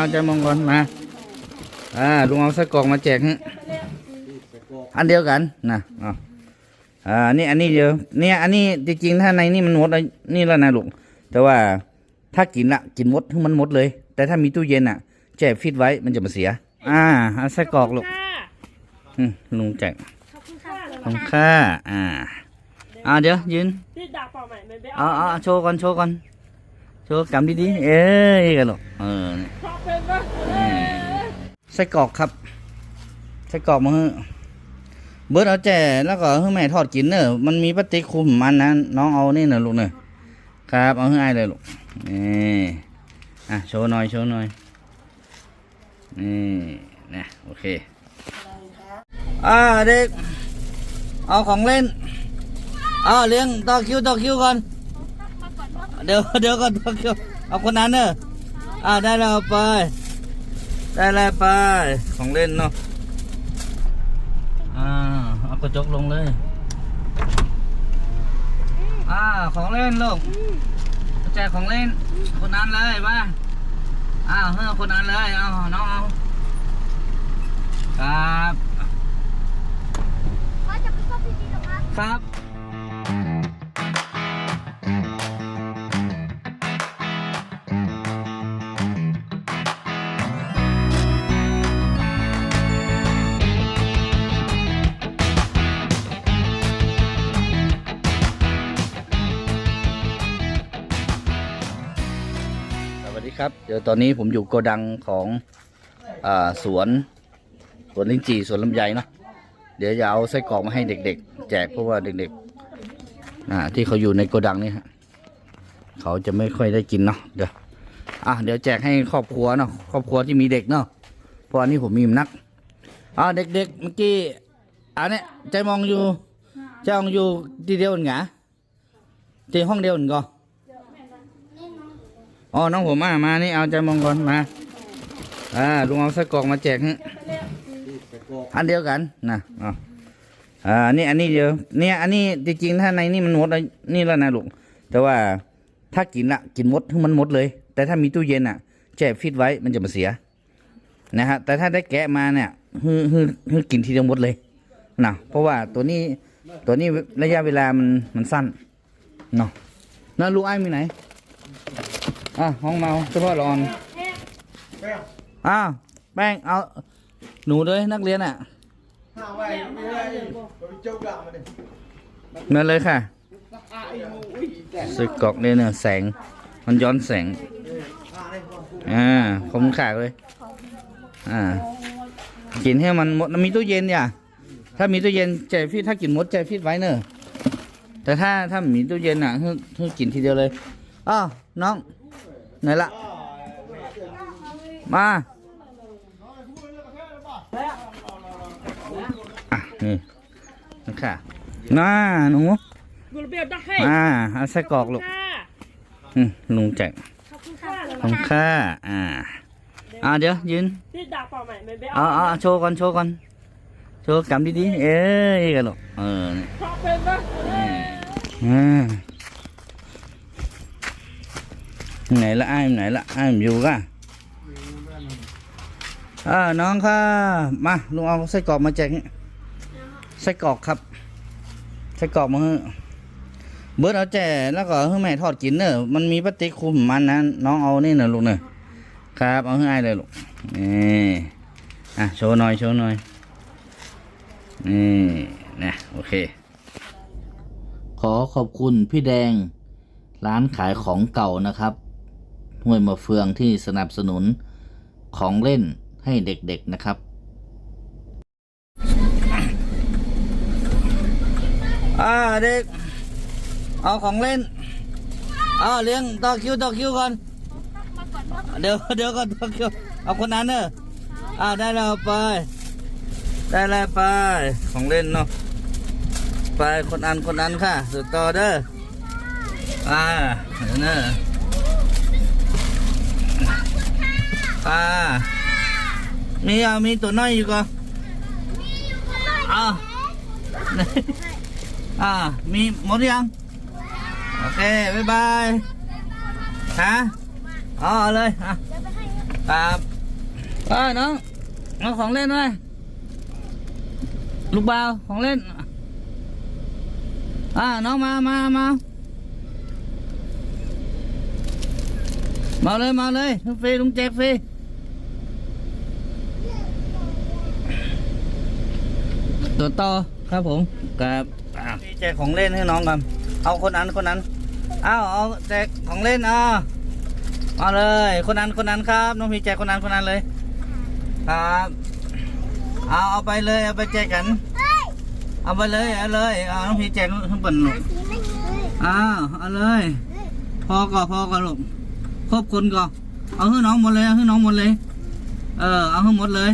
เอาใจมองก่อนมา อ่าลุงเอาไส้กรอกมาแจกให้อันเดียวกันนะเอาอ่านี่อันนี้เดียวเนี่ยอันนี้จริงๆถ้าในนี่มันหมดแล้วนี่แล้วนะลูกแต่ว่าถ้ากินละกินหมดให้มันหมดเลย แต่ถ้ามีตู้เย็นอะ แจกฟิตไว้มันจะมาเสีย อ่าเอาไส้กรอกลูกค่ะอืมลุงแจกขอบคุณค่ะขอบคุณค่าอ่าอ่าเดี๋ยวยืนที่ด่าเปล่าใหม่ไม่ไปเอา เอาเอาโชว์ก่อนโชว์ก่อนโชว์กำดีๆเอ้ยกันลูกเออนี่เออไส้กรอกครับไส้กรอกมาให้เบิร์ดเอาแจ่แล้วก็ให้แม่ทอดกินเนอะมันมีปฏิกคุมมันนะน้องเอานี่นะลูกเนอะครับเอาให้ไอ้เลยลูกนี่อะโชว์หน่อยโชว์หน่อยนี่นะโอเคอ่าเด็กเอาของเล่นเอาเลี้ยงต่อคิวต่อคิวก่อน เดี๋ยวเดี๋ยวก่อนต่อคิวเอาคนนั้นเนอะอ่าได้แล้วไป ได้แล้วไป ของเล่นเนาะ อ่า เอากระจกลงเลย อ่า ของเล่นลูกแจกของเล่น คนนั้นเลยว่าอ้าวเฮ้อคนนั้นเลย เอาน้องเอาครับ ครับ ครับเดี๋ยวตอนนี้ผมอยู่โกดังของอสวนสวนลิ้นจี่สวนลำไยเนาะเดี๋ยวจะเอาไส้กรอกมาให้เด็ก ๆ แจกเพราะว่าเด็กๆที่เขาอยู่ในโกดังนี่ฮะเขาจะไม่ค่อยได้กินเนาะเดี๋ยวอะเดี๋ยวแจกให้ครอบครัวเนาะครอบครัวที่มีเด็กเนาะเพราะอันนี้ผมมีนักอ่าเด็กๆเมื่อกี้อันนี้ใจมองอยู่ใจมองอยู่ที่เดียวกันเหรอที่ห้องเดียวกันก็ อ๋อน้องผมมามานี่เอาใจมองก่อนมาอ่าลุงเอาไส้กรอกมาแจกให้อันเดียวกันนะอ๋ออ่านี่อันนี้เดียวเนี่ยอันนี้จริงๆถ้าในนี่มันหมดแล้วนี่แล้วนะลูกแต่ว่าถ้ากินละกินหมดให้มันหมดเลย แต่ถ้ามีตู้เย็นอะแจกฟิตไว้มันจะมาเสียนะฮะแต่ถ้าได้แกะมาเนี่ยฮือฮือฮือกินทีเดียวหมดเลยนะเพราะว่าตัวนี้ตัวนี้ระยะเวลามันมันสั้นเนาะแล้วลูกไอ้มีไหน อะห้องเมาเฉพาะรอนอ้าวแป้งเอา หนูด้วยนักเรียนอะห้าไว้ไม่ได้ไปเจ้ากะมาดิเงินเลยค่ะอะไอ้หมูอุ้ยแต่สึกกรอกเนี่ยเนี่ยแสง มันย้อนแสง อะไอ้พวกกูอ่าขอบคุณค่ะเลย อ่า กินให้มันหมดมีตู้เย็นอย่าถ้ามีตู้เย็นใจฟิตถ้ากินหมดใจฟิตไว้เนอะแต่ถ้าถ้าไม่มีตู้เย็นอะคือคือกินทีเดียวเลยอ้าวน้อง ไหนละมาอะนี่นะค่ะน่าหนูกูระเบียบได้ให้มาเอาไส้กรอกลูกค่ะอืมลุงแจกขอบคุณค่ะขอบคุณค่าอ่าอ่าเดี๋ยวยืนที่ด่าเปล่าใหม่ไม่ไปเอาเอาเอาโชว์ก่อนโชว์ก่อนโชว์กำดีๆเอ้ยกันลูกเออนี่เพราะเป็นว่าเออ อ่า ไหนละไอ้ไหนละไอ้ายมันอยู่ก่ะอ่าน้องค่ะมาลุงเอาไส้กรอกมาแจกไส้กรอกครับไส้กรอกมาให้เบิร์ดเอาแจ่แล้วก็ให้แม่ทอดกินเนอะมันมีปฏิกคุมมันนะน้องเอานี่เนอะลูกเนอะครับเอาให้ไอ้เลยลูกนี่อะโชว์หน่อยโชว์หน่อยนี่นะโอเค ขอขอบคุณพี่แดงร้านขายของเก่านะครับ ห้วยมะเฟืองที่สนับสนุนของเล่นให้เด็กๆนะครับ อ่าเด็ก เอาของเล่นเอาเลี้ยงต่อคิวต่อคิวก่อน เดี๋ยวเดี๋ยวก่อนต่อคิวเอาคนนั้นเนอะอ่าได้แล้วไป ได้แล้วไป ของเล่นเนาะ ไปคนอันคนอันค่ะ สุดต่อเด้อ อ่าวเนอะ อ่ามีอะมีตัวน้อยอยู่ก็อ่าอ่ามีหมดหรือยัง โอเค บ๊ายบาย ฮะอ๋อเอาเลยอะครับเอ้ยน้องเอาของเล่นไว้ลูกบ่าวของเล่น อ่าน้องมามามา มาเลยมาเลยลุงฟรีลุงแจกฟรีตัวต่อครับผมกับอ่าแจกของเล่นให้น้องกันเอาคนนั้นคนนั้นเอาเอาแจกของเล่นอะมาเลย คนนั้นคนนั้นครับ น้องพี่แจกคนนั้นคนนั้นเลย ครับเอาเอาไปเลยเอาไปแจกกัน เอาไปเลยเอาเลยเอาน้องพี่แจกข้างบนหนูอ้าวเอาเลย พอก่อนพอก่อนลูก ครบคนก่อนเอาให้น้องหมดเลยเอาให้น้องหมดเลย เออ เอาให้หมดเลย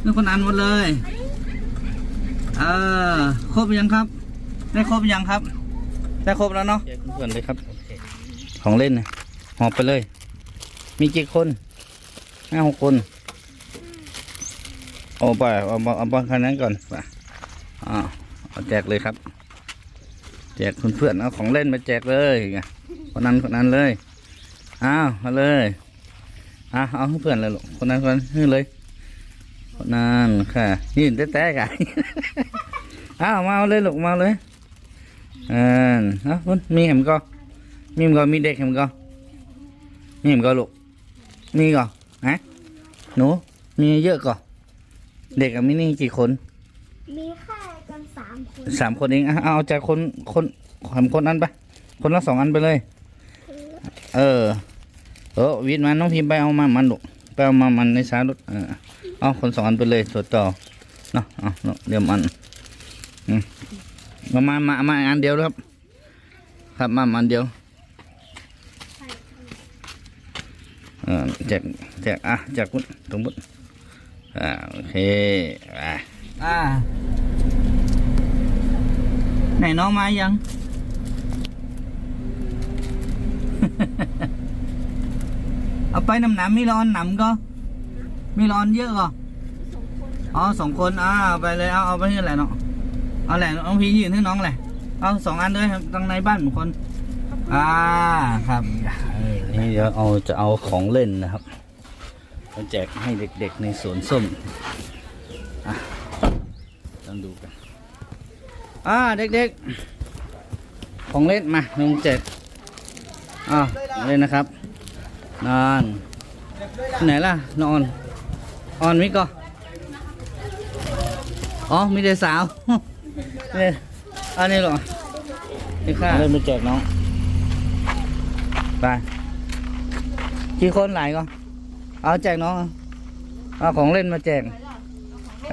ให้คนอันหมดเลย เออ ครบยังครับ ได้ครบยังครับ ได้ครบแล้วเนาะเพื่อนเลยครับ ของเล่นนะหอบไปเลย มีกี่คนห้าหกคนโอ้ไปเอาเอาเอาเอาคันนั้นก่อนไปอ่าเอาแจกเลยครับ แจกเพื่อนๆเอาของเล่นมาแจกเลยไงคนนั้นคนนั้นเลย อ้าวเอาเลยอะเอาให้เพื่อนเลยลูกคนนั้นคนนั้นให้เลยคนนั้นค่ะยืนแต้ๆกันอ้าวมาเอาเลยลูกมาเอาเลยอ่าเอาคุณมีเห็มก็มีเห็มก็มีเด็กเห็มก็มีเห็มก็ลูกมีก็ฮะหนูมีเยอะก็เด็กกับมินี่กี่คนมีแค่กันสามคนสามคนเองอะเอาจากคนคนสามคนนั้นไปคนละสองอันไปเลย เออ เออวิทย์มาน้องพิมพ์ไปเอามามันลูกไปเอามามันในช้ารถเออเอาคนสองอันไปเลยตัวต่อเนาะเอาเนาะเดี๋ยวมันมามามามาอันเดียวครับ ครับมามาอันเดียวเออแจกแจกอะแจกพุทตรงพุทอ่าโอเคอะอ่าไหนน้องมายัง เอาไปน้ำหนำมีร้อนหนำก็ไมีร้อนเยอะก็อ๋อสองคนอ่าไปเลยเอาเอาไปให้แหละเนาะเอาแหละน้องพี่ยืนให้น้องแหละเอาสองอันด้วยครับตั้งในบ้านหมู่คนอ่าครับนี่เดี๋ยวเอาจะเอาของเล่นนะครับมาแจกให้เด็กๆในสวนส้มอะต้องดูกันอ่าเด็กๆของเล่นมาลงเจ็ดอ่าของเล่นนะครับ นอนไหนล่ะ นอนออนมิก็อ๋อมีแต่สาวเนี่ยอันนี้หรอนี่ค่ะเล่นไปแจกน้องไปกี่คนหลายก็เอาแจกน้องเอาเอาของเล่นมาแจก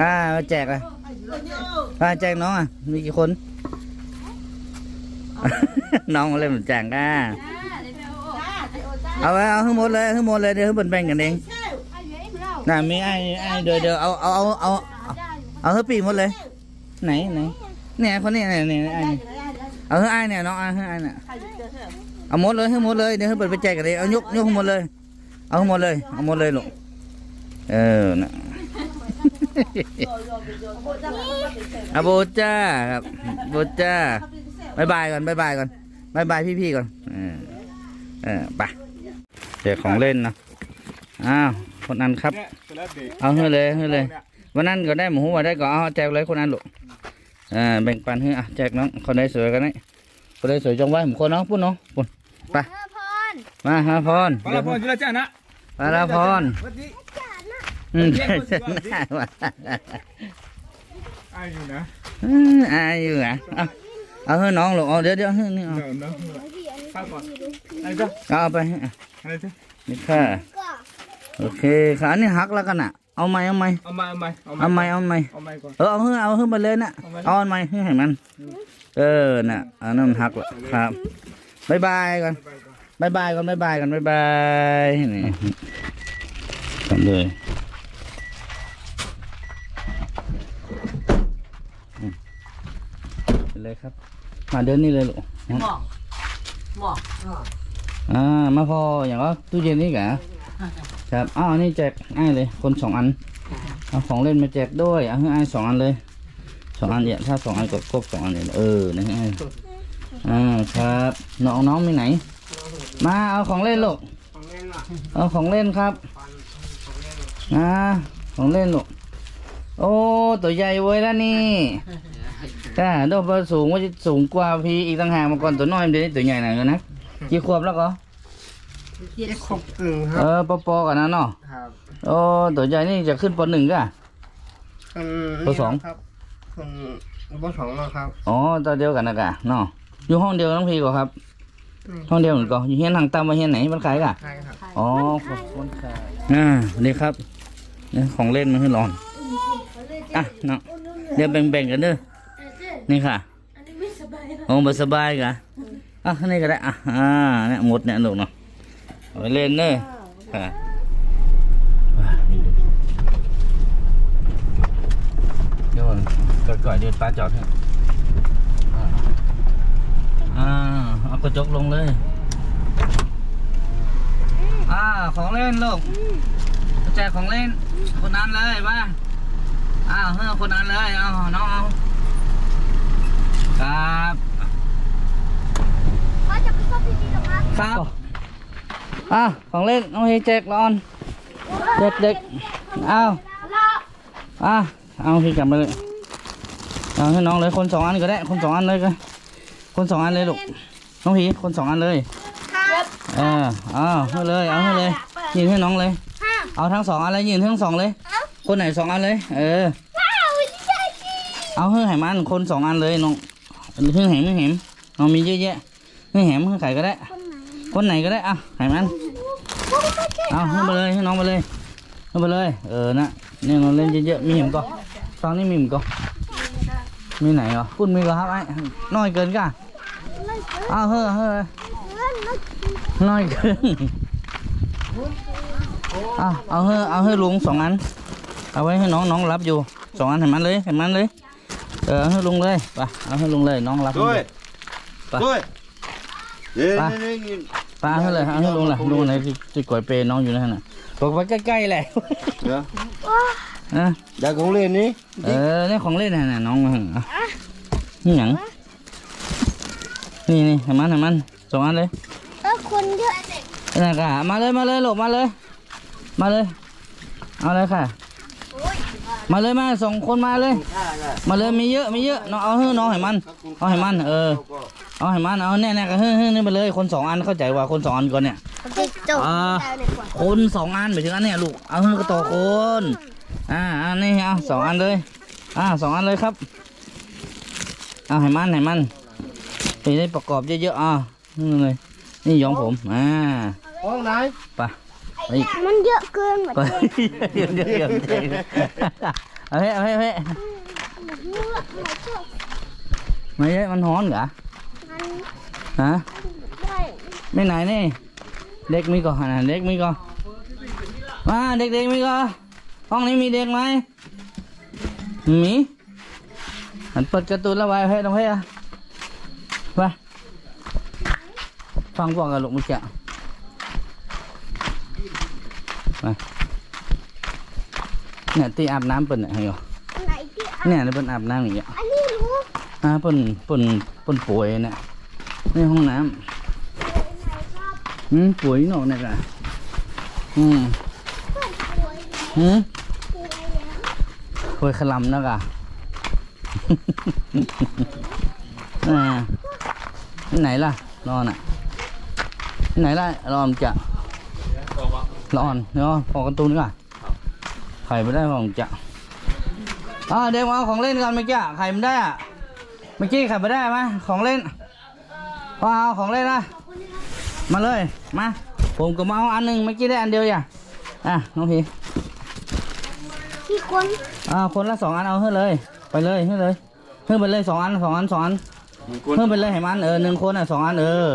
อ่ามาแจกเลยป้าแจ้งน้องอะมีกี่คน น้องมาเล่นเหมือนแจ้งก้า เอาไว้เอาทั้งหมดเลยทั้งหมดเลยเดี๋ยวให้แบ่งกันเองน่ะมีไอ้ไอ้เดี๋ยวเดี๋ยวเอาเอาเอาเอาเอาเฮ้ปีหมดเลย ไหนไหนเนี่ยคนนี้เนี่ยเนี่ยไอ้เอาเฮ้ไอ้เนี่ยน้องไอ้เฮ้ไอ้เนี่ยเอาหมดเลยให้หมดเลยเดี๋ยวให้เปิดไปแจกกันเลยเอายกยกหมดเลย เอาหมดเลยเอาหมดเลยลูกเออนะอาโบจ้าครับโบจ้าบายบายก่อนบายบายก่อนบายบายพี่ๆก่อนเออเออไป เดี๋ยวของเล่นนะอ้าวคนนั้นครับเอาให้เลยให้เลยวันนั้นก็ได้หมูว่าได้ก็เอาแจกเลยคนนั้นลูกอ่าแบ่งปันให้อะแจกน้องคนใดสวยกันไหนคนใดสวยจงไว้ผมคนน้องพูดน้องปุ่นไปเออพรมาฮะพร Pala po, jula dyan ha. ปาลาพร Pati. อืมเสร็จหน้าว่ะ Ayun na. อืมอายอยู่อะเอาเอาให้น้องลูกเอาเดี๋ยวเดี๋ยวให้นี่เอา No, no. พี่อัน นี้ Papa. พี่ดูพี่ Ano ito? เอาไปให้อะ Ano ito? นี่ค่ะก็โอเคค่ะอันนี้หักแล้วกันอะเอาไหมเอาไหม Omay, omay. เอาไหมเอาไหม Omay ko. เออเอาขึ้นเอาขึ้นไปเลยนะเอาอันไหมให้มัน เออน่ะอันนั้นมันหักแล้วครับบายบายก่อนบายบายก่อนบายบายก่อนบายบายนี่ทำเลยอืมไปเลยครับ มาเดินนี่เลยลูก หมอกหมอกอ่ามาพออย่างก็ตู้เย็นนี่กะครับอ้าวอันนี่แจกง่ายเลย คนสองอันเอาของเล่นมาแจกด้วยเอาให้อ้ายสองอันเลยสองอันเนี่ยถ้าสองอันก็ครบสองอันเลยเออนี่ให้อ้ายอ่าครับน้องน้องมีไหน มาเอาของเล่นลูกเอาของเล่นครับอ่าของเล่นลูกโอ้ตัวใหญ่เว้ยแล้วนี่ จ้าโดนมาสูงว่าจะสูงกว่าพี่อีกต่างหากมาก่อนตัวน้อยมันเดี๋ยวนี้ตัวใหญ่หน่อยกันนะกี่ขวบแล้วก็เจ็ดขบกึ่งคเอรับอปอปอกันนะเนาะครับโอ้ตัวใหญ่นี่จะขึ้นปหนึ่งก่ะคนเบอร์สอง ครับคนเบอร์สองแล้วครับอ๋อตัวเดียวกันนะกะเนาะอยู่ห้องเดียวน้องพี่ก่อครับ ห้องเดียวเหมือนกันอยู่เฮียนทางตามมาเฮียนไหนมันขายกะ ใช่ครับ อ๋อขอบคุณครับอ่านี่ครับนี่ของเล่นมันให้ลองอะเนาะเดี๋ยวแบ่งๆกันเด้อ นี่ค่ะอันนี้ไม่สบายนะโอ้บสบายกะอะนี่ก็ได้อะอ่าเนี่ยหมดเนี่ยลูกเนาะเอาไปเล่นเด้อค่ะเดี๋ยวก่อนๆเดี๋ยวป้าจอดให้อ่าเอากระจกลงเลยอ่าของเล่นลูกแจกของเล่นคนนั้นเลยมาอ้าวเฮ้อคนนั้นเลยเอาน้องเอา ครับพ่อจะไปชอบพี่ดีหรอคะครับอะของเล่นน้องเฮแจกร้อนเด็กเด็กอ้าวรออะเอาพี่กลับมาเลยเอาให้น้องเลยคนสองอันก็ได้ คนสองอันเลยก็คนสองอันเลยลูกน้องพีคนสองอันเลยครับเออเอาให้เลยเอาให้เลยยืนให้น้องเลยห้ามเอาทั้งสองอันเลยยืนทั้งสองเลย คนไหนสองอันเลย เออว้าวใช่สิเอาเฮือไหมันคนสองอันเลยน้อง เฮือแหมเฮือแหมน้องมีเยอะแยะเฮือแหมเฮือไข่ก็ได้ คนไหนก็ได้อะไหมันเอาเฮือไปเลยให้น้องไปเลยเฮือไปเลย เออนะเนี่ยเราเล่นเยอะๆมีเห็มก็ตอนนี้มีเห็มก็มีไหนอะคุณมีก็ครับไอ้น้อยเกินก่ะเอาวเฮือเฮือน้อยเกินเอาเอาเฮือเอาเฮือลุงสองอัน เอาไว้ให้น้องน้องรับอยู่สองอันเห็นมันเลยเห็นมันเลย เออเอาให้ลุงเลยไปเอาให้ลุงเลยน้องรับด้วยไปด้วยเย้ไปนี่นี่ไปเอาให้เลยเอาให้ลุงเลยลุงไหนที่ที่กวยเปรย์น้องอยู่นั่นน่ะบอกไว้ใกล้ๆแหละเดี๋ยวนะได้ของเล่นนี้เออนี่ของเล่นน่ะน่ะน้องมาอะนี่หยังนี่นี่เห็นมันเห็นมันสองอันเลยเออคนเยอะนี่นกะมาเลยมาเลยลูกมาเลย มาเลย เอาเลยค่ะ มาเลยมาสองคนมาเลย มาเลยมีเยอะมีเยอะน้องเอาให้น้องให้มันเอาให้มันเออเอาให้มันเอาแน่ๆก็เฮ้ยๆนี่ไปเลยคนสองอันเข้าใจว่าคนสองอันก่อนเนี่ยเด็กจบอ่าคนสองอันไปถึงอันเนี่ยลูกเอาให้ก็ต่อคนอ่าอันนี้เอาสองอันเลยอ่าสองอันเลยครับเอาให้มันให้มันไปได้ประกอบเยอะๆอ่านี่เลยนี่ยองผมอ่าห้องไหนไปไปอีกมันเยอะเกินเหมือนไปเดิมเดี๋ยวเดี๋ยวเดี๋ยวเดี๋ยวเอาให้เอาให้เอาให้ไม่ใช่มันฮ้อนเหรอมันฮะได้ไม่ไหนนี่เด็กมีก่อนนะเด็กมีก่อนมาเด็กๆมีก่อนห้องนี้มีเด็กไหมมีอันเปิดการ์ตูนแล้วไว้ให้น้องเฮ้ยอะไปฟังก่อนกันลูกมุจจะ ไปเนี่ยตีอาบน้ำเปิดเนี่ยให้เหรอไหนที่อะเนี่ยเปิดอาบน้ำอย่างเงี้ยอันนี้รู้อ่าเปิดเปิดเปิดป่วยเนี่ยนี่ห้องน้ำไหนครับอืมป่วยหนอกเนี่ยกะอืมเพื่อนป่วยอืมป่วยแล้วป่วยขลำนะกะอ่าที่ไหนล่ะรอนอะที่ไหนล่ะรอนจะ รอนเนาะพอกันตูนดีกว่าไข่ไม่ได้พอจะอ่าเด็กมาเอาของเล่นกันเมื่อกี้อะไข่ไม่ได้อะเมื่อกี้ไข่ไม่ได้ไหมของเล่นมาเอาของเล่นนะมาเลยมาผมก็มาเอาอันหนึ่งเมื่อกี้ได้อันเดียวอย่าอะน้องพีที่คนอ่าคนละสองอันเอาให้เลย ไปเลยให้เลยให้ไปเลยสองอันสองอันสองอันเพิ่มไปเลยให้มันเออหนึ่งคนอะสองอันเออ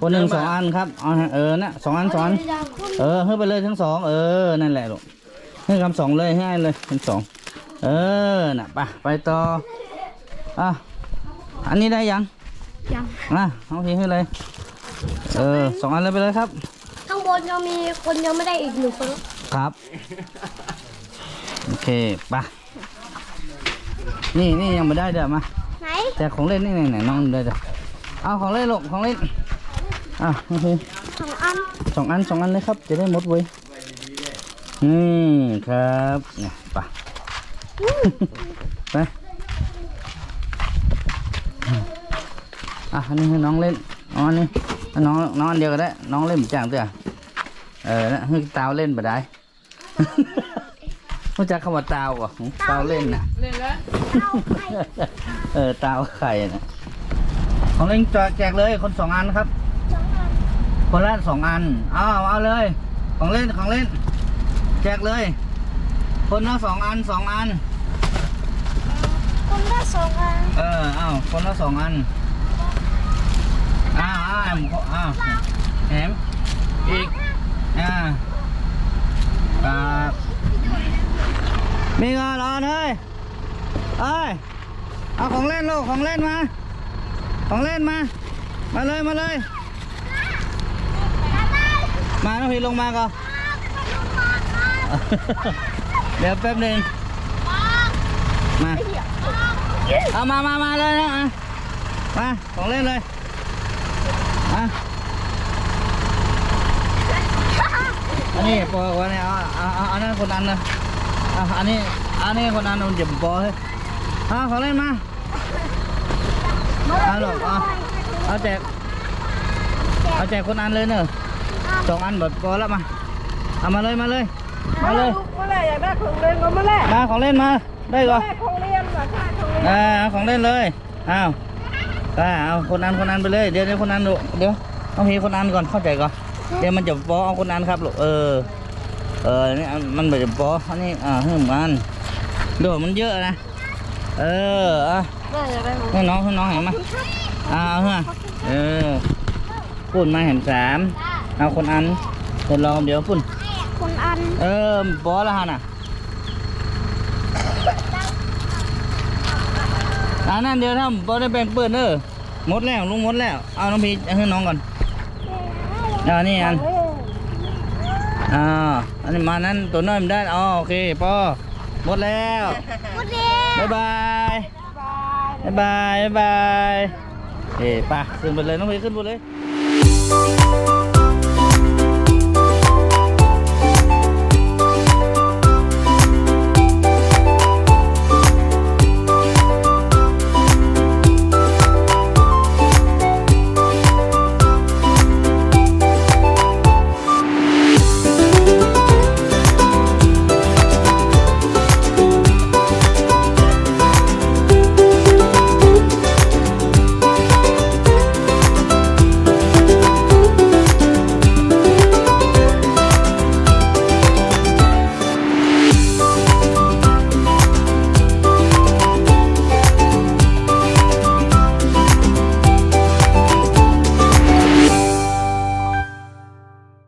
คนหนึ่งสองอันครับเอาให้เออน่ะสองอันสองอันเวลาคนเออให้ไปเลยทั้งสองเออนั่นแหละลูกให้คำสองเลยให้เลยทั้งสองเออน่ะไปไปต่ออะอันนี้ได้ยังยังอะเอาทีให้เลยเออสองอันเลยไปเลยครับ ข้างบนยังมีคนยังไม่ได้อีกหนึ่งคนครับโอเคไปนี่นี่ยังไม่ได้เดี๋ยวมาไหนแต่ของเล่นนี่ไหนๆน้องได้เดี๋ยวเอาของเล่นลูกของเล่น อะโอเคสองอันสองอันสองอันเลยครับ จะได้หมดเว้ยอืมครับเนี่ยไปไปอะอันนี้ให้น้องเล่นอ๋ออันนี้ให้น้องน้องอันเดียวก็ได้ น้องเล่นจังเถอะเออนะให้ตาวเล่นไปได้รู้จักคำว่าตาวก่อนตาวเล่นนะเล่นแล้วเออตาวไข่นะของเล่นแจกแจกเลยคนสองอันครับ คนละสองอันเอาเอาเลย ของเล่นของเล่น แจกเลย คนละสองอันสองอัน คนละสองอัน เออเอาคนละสองอันอ้าวอ้าวแอมอ้าวแหมอีกอ่าครับมีเงินรอนเฮ้ยเอ้ยเอาของเล่นลูกของเล่นมา ของเล่นมา มาเลยมาเลย มาน้องพีลงมาก่อนเดี๋ยวแป๊บหนึ่งมา เอามามามาเลยนะอะมา ของเล่นเลยอะอันนี้ปอว่าเนี่ยเอาเอาเอาอันนั้นคนนั้นนะอะอันนี้ อันนี้คนนั้นมันจะปอเลยเอาของเล่นมาเอาหรอกเอาเอาแจก เอาแจกคนนั้นเลยเนอะ สองอันแบบพอแล้วมา เอามาเลยมาเลย มาเลยเมื่อไหร่อยากได้ของเล่นก็เมื่อไหร่มาของเล่นมา ได้ก่อนแม่ของเรียนเหรอค่ะของเรียนอ่าเอาของเล่นเลยอ้าวอ่าเอาคนนั้นคนนั้นไปเลย เดี๋ยวเดี๋ยวคนนั้นดูเดี๋ยวต้องมีคนนั้นก่อนเข้าใจก่อน เดี๋ยวมันจะปอเอาคนนั้นครับลูกเออ เออนี่อันมันแบบจะปออันนี้อ่าให้มันดูมันเยอะนะ เอออะแม่อยากได้ของให้น้องให้น้องเห็นไหมอ่าเอาเถอะเออพูดมาเห็นสาม เอาคนอันเดี๋ยวลองเดี๋ยวพุ่น คนอัน เออปอแล้วฮะน่ะอันนั้นเดี๋ยวถ้าปอได้แบ่งเปิดเนอหมดแล้วลุงหมดแล้ว เอาน้องพีให้น้องก่อนอ่านี่อันอ่าอันนี้มานั้นตัวน้อยมันได้อ๋อโอเคปอหมดแล้วหมดแล้วบ๊ายบายบ๊ายบายบ๊ายบายเอ้ยไป่ะขึ้นไปเลยน้องพีขึ้นไปเลย